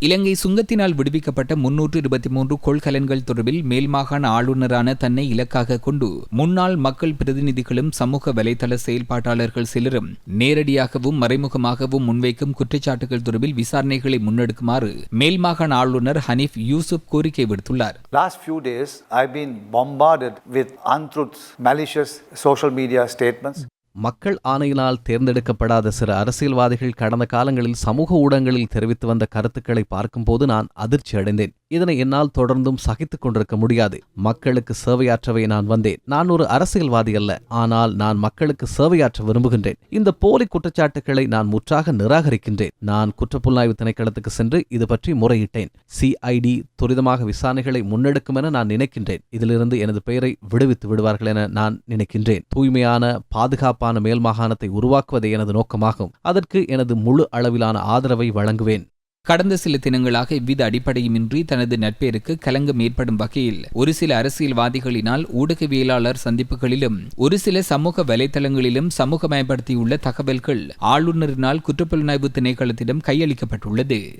இலங்கை சுங்கத்தினால் விடுவிக்கப்பட்ட முன்னூற்று இருபத்தி மூன்று கொள்கலன்கள் தொடர்பில் மேல்மாகாண ஆளுநரான தன்னை இலக்காக கொண்டு முன்னாள் மக்கள் பிரதிநிதிகளும் சமூக வலைதள செயல்பாட்டாளர்கள் சிலரும் நேரடியாகவும் மறைமுகமாகவும் முன்வைக்கும் குற்றச்சாட்டுகள் தொடர்பில் விசாரணைகளை முன்னெடுக்குமாறு மேல்மாகாண ஆளுநர் ஹனீப் யூசுப் கோரிக்கை விடுத்துள்ளார் Last few days, I've been bombarded with untruths, malicious social media statements. மக்கள் ஆணையினால் தேர்ந்தெடுக்கப்படாத சில அரசியல்வாதிகள் கடந்த காலங்களில் சமூக ஊடகங்களில் தெரிவித்து வந்த கருத்துக்களை பார்க்கும்போது நான் அதிர்ச்சி அடைந்தேன். இதனை என்னால் தொடர்ந்தும் சகித்துக் கொண்டிருக்க முடியாது. மக்களுக்கு சேவையாற்றவே நான் வந்தேன். நான் ஒரு அரசியல்வாதி அல்ல. ஆனால் நான் மக்களுக்கு சேவையாற்ற விரும்புகின்றேன். இந்த போலி குற்றச்சாட்டுகளை நான் முற்றாக நிராகரிக்கின்றேன். நான் குற்றப்புலனாய்வு திணைக்களத்துக்கு சென்று இது பற்றி முறையிட்டேன். சிஐடி துரிதமாக விசாரணைகளை முன்னெடுக்கும் என நான் நினைக்கின்றேன். இதிலிருந்து எனது பெயரை விடுவித்து விடுவார்கள் என நான் நினைக்கின்றேன். தூய்மையான பாதுகாப்பான மேல் மாகாணத்தை உருவாக்குவதே எனது நோக்கமாகும். அதற்கு எனது முழு அளவிலான ஆதரவை வழங்குவேன். கடந்த சில தினங்களாக எவ்வித அடிப்படையுமின்றி தனது நட்பேருக்கு கலங்கம் ஏற்படும் வகையில் ஒரு சில அரசியல்வாதிகளினால் ஊடகவியலாளர் சந்திப்புகளிலும் ஒரு சில சமூக வலைதளங்களிலும் சமூகமயப்படுத்தியுள்ள தகவல்கள் ஆளுநரினால் குற்றப்புலனாய்வு திணைக்களத்திடம் கையளிக்கப்பட்டுள்ளது.